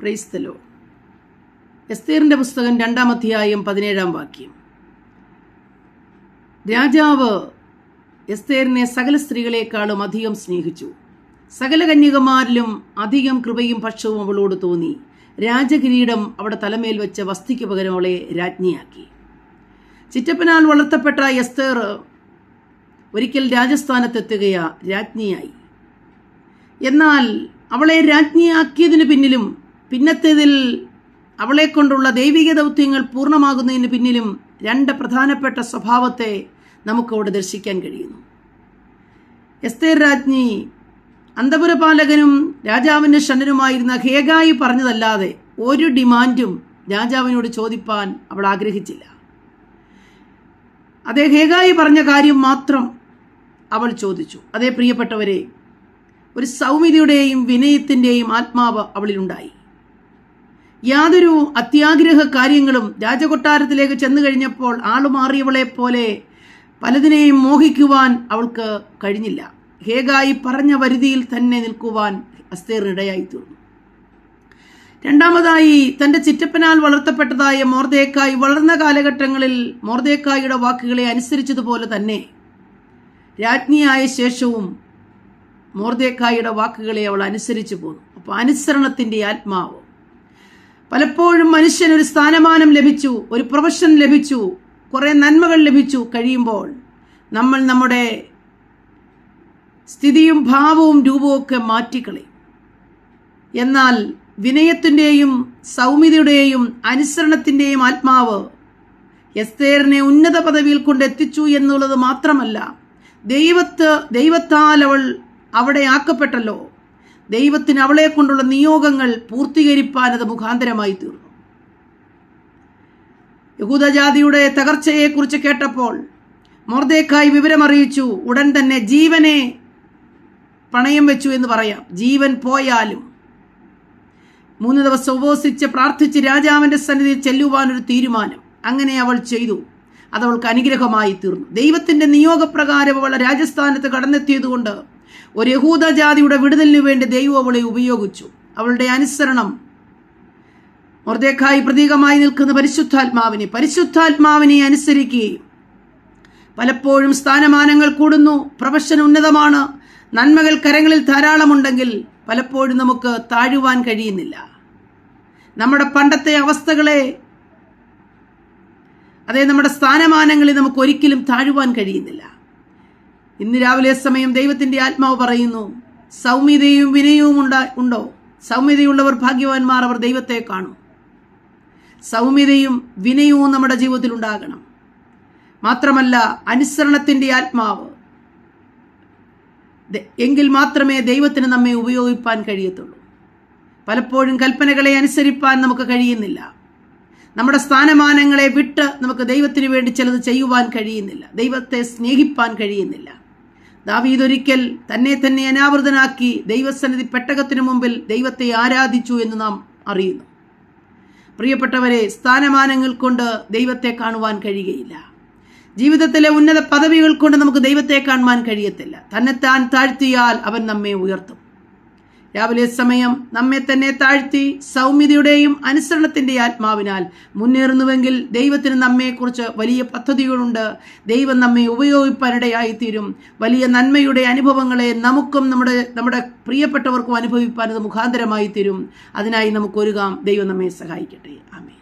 പ്രൈസ്തലോ എസ്തേറിന്റെ പുസ്തകം രണ്ടാം അധ്യായം പതിനേഴാം വാക്യം. രാജാവ് എസ്തേറിനെ സകല സ്ത്രീകളെക്കാളും അധികം സ്നേഹിച്ചു. സകല കന്യകമാരിലും അധികം കൃപയും പക്ഷവും അവളോട് തോന്നി. രാജകിരീടം അവിടെ തലമേൽ വെച്ച വസ്തിക്ക് പകരം അവളെ രാജ്ഞിയാക്കി. ചിറ്റപ്പനാൽ വളർത്തപ്പെട്ട എസ്തേർ ഒരിക്കൽ രാജസ്ഥാനത്തെത്തുകയാ രാജ്ഞിയായി. എന്നാൽ അവളെ രാജ്ഞിയാക്കിയതിനു പിന്നിലും പിന്നത്തേതിൽ അവളെ കൊണ്ടുള്ള ദൈവിക ദൗത്യങ്ങൾ പൂർണമാകുന്നതിന് പിന്നിലും രണ്ട് പ്രധാനപ്പെട്ട സ്വഭാവത്തെ നമുക്കവിടെ ദർശിക്കാൻ കഴിയുന്നു. എസ്തേർ രാജ്ഞി അന്തപുരപാലകനും രാജാവിന്റെ ഷണ്ണനുമായിരുന്ന ഹേഗായി പറഞ്ഞതല്ലാതെ ഒരു ഡിമാൻഡും രാജാവിനോട് ചോദിപ്പാൻ അവൾ ആഗ്രഹിച്ചില്ല. അതേ ഹേഗായി പറഞ്ഞ കാര്യം മാത്രം അവൾ ചോദിച്ചു. അതേ പ്രിയപ്പെട്ടവരെ ഒരു സൗമ്യതയുടെയും വിനയത്തിന്റെയും ആത്മാവ് അവളിലുണ്ടായി. യാതൊരു അത്യാഗ്രഹ കാര്യങ്ങളും രാജകൊട്ടാരത്തിലേക്ക് ചെന്നു കഴിഞ്ഞപ്പോൾ ആളുമാറിയവളെ പോലെ പലതിനെയും മോഹിക്കുവാൻ അവൾക്ക് കഴിഞ്ഞില്ല. ഹേഗായി പറഞ്ഞ പരിധിയിൽ തന്നെ നിൽക്കുവാൻ അസ്തേറിനിടയായി തീർന്നു രണ്ടാമതായി തന്റെ ചിറ്റപ്പനാൽ വളർത്തപ്പെട്ടതായ മോർദേക്കായി വളർന്ന കാലഘട്ടങ്ങളിൽ മോർദേക്കായുടെ വാക്കുകളെ അനുസരിച്ചതുപോലെ തന്നെ രാജ്ഞിയായ ശേഷവും മോർദേക്കായുടെ വാക്കുകളെ അവൾ അനുസരിച്ചു പോന്നു. അപ്പോൾ അനുസരണത്തിന്റെ ആത്മാവ്. പലപ്പോഴും മനുഷ്യന് ഒരു സ്ഥാനമാനം ലഭിച്ചു ഒരു പ്രൊഫഷൻ ലഭിച്ചു കുറേ നന്മകൾ ലഭിച്ചു കഴിയുമ്പോൾ നമ്മൾ നമ്മുടെ സ്ഥിതിയും ഭാവവും രൂപവും ഒക്കെ മാറ്റിക്കളയും. എന്നാൽ വിനയത്തിന്റെയും സൗമ്യതയുടെയും അനുസരണത്തിന്റെയും ആത്മാവ് എസ്തേറിനെ ഉന്നത പദവിയിൽ കൊണ്ടെത്തിച്ചു എന്നുള്ളത് മാത്രമല്ല ദൈവത്ത് ദൈവത്താൽ അവൾ അവിടെ ആക്കപ്പെട്ടല്ലോ. ദൈവത്തിന് അവളെ കൊണ്ടുള്ള നിയോഗങ്ങൾ പൂർത്തീകരിപ്പാൻ അത് മുഖാന്തരമായി തീർന്നു. യഹൂദജാതിയുടെ തകർച്ചയെക്കുറിച്ച് കേട്ടപ്പോൾ മോർദേക്കായി വിവരമറിയിച്ചു ഉടൻ തന്നെ ജീവനെ പണയം വെച്ചു എന്ന് പറയാം. ജീവൻ പോയാലും മൂന്ന് ദിവസം ഉപവസിച്ച് പ്രാർത്ഥിച്ച് രാജാവിന്റെ സന്നിധിയിൽ ചെല്ലുവാനൊരു തീരുമാനം. അങ്ങനെ അവൾ ചെയ്തു. അതവൾക്ക് അനുഗ്രഹമായി തീർന്നു. ദൈവത്തിന്റെ നിയോഗപ്രകാരം അവൾ രാജസ്ഥാനത്ത് കടന്നെത്തിയതുകൊണ്ട് ഒരു യഹൂദ ജാതിയുടെ വിടുതലിനു വേണ്ടി ദൈവം അവളെ ഉപയോഗിച്ചു. അവളുടെ അനുസരണം മൊർദേക്കായി പ്രതീകമായി നിൽക്കുന്ന പരിശുദ്ധാത്മാവിനെ പരിശുദ്ധാത്മാവിനെ അനുസരിക്കുകയും പലപ്പോഴും സ്ഥാനമാനങ്ങൾ കൂടുന്നു പ്രൊഫഷൻ ഉന്നതമാണ് നന്മകൾ കരങ്ങളിൽ ധാരാളമുണ്ടെങ്കിൽ പലപ്പോഴും നമുക്ക് താഴുവാൻ കഴിയുന്നില്ല. നമ്മുടെ പണ്ടത്തെ അവസ്ഥകളെ അതേ നമ്മുടെ സ്ഥാനമാനങ്ങളിൽ നമുക്ക് ഒരിക്കലും താഴുവാൻ കഴിയുന്നില്ല. ഇന്ന് രാവിലെ സമയം ദൈവത്തിന്റെ ആത്മാവ് പറയുന്നു സൗമ്യതയും വിനയവും ഉണ്ടാ ഉണ്ടോ? സൗമ്യതയുള്ളവർ ഭാഗ്യവാന്മാർ അവർ ദൈവത്തെ കാണും. സൗമ്യതയും വിനയവും നമ്മുടെ ജീവിതത്തിൽ ഉണ്ടാകണം. മാത്രമല്ല അനുസരണത്തിന്റെ ആത്മാവ്. എങ്കിൽ മാത്രമേ ദൈവത്തിന് നമ്മെ ഉപയോഗിപ്പാൻ കഴിയത്തുള്ളൂ. പലപ്പോഴും കൽപ്പനകളെ അനുസരിപ്പാൻ നമുക്ക് കഴിയുന്നില്ല. നമ്മുടെ സ്ഥാനമാനങ്ങളെ വിട്ട് നമുക്ക് ദൈവത്തിന് വേണ്ടി ചിലത് ചെയ്യുവാൻ കഴിയുന്നില്ല. ദൈവത്തെ സ്നേഹിപ്പാൻ കഴിയുന്നില്ല. ദാവീദൊരിക്കൽ തന്നെ തന്നെ അനാവൃതനാക്കി ദൈവസന്നിധി പെട്ടകത്തിനു മുമ്പിൽ ദൈവത്തെ ആരാധിച്ചു എന്ന് നാം അറിയുന്നു. പ്രിയപ്പെട്ടവരെ സ്ഥാനമാനങ്ങൾ കൊണ്ട് ദൈവത്തെ കാണുവാൻ കഴിയുകയില്ല. ജീവിതത്തിലെ ഉന്നത പദവികൾ കൊണ്ട് നമുക്ക് ദൈവത്തെ കാണുവാൻ കഴിയത്തില്ല. തന്നെത്താൻ താഴ്ത്തിയാൽ അവൻ നമ്മെ ഉയർത്തും. രാവിലെ സമയം നമ്മെ തന്നെ താഴ്ത്തി സൗമ്യതയുടെയും അനുസരണത്തിന്റെ ആത്മാവിനാൽ മുന്നേറുന്നുവെങ്കിൽ ദൈവത്തിന് നമ്മെക്കുറിച്ച് വലിയ പദ്ധതികളുണ്ട്. ദൈവം നമ്മെ ഉപയോഗിപ്പാനിടയായിത്തീരും. വലിയ നന്മയുടെ അനുഭവങ്ങളെ നമുക്കും നമ്മുടെ നമ്മുടെ പ്രിയപ്പെട്ടവർക്കും അനുഭവിപ്പാൻ അത് മുഖാന്തരമായി തീരും അതിനായി നമുക്ക് ഒരുകാം ദൈവം നമ്മെ സഹായിക്കട്ടെ. ആമേ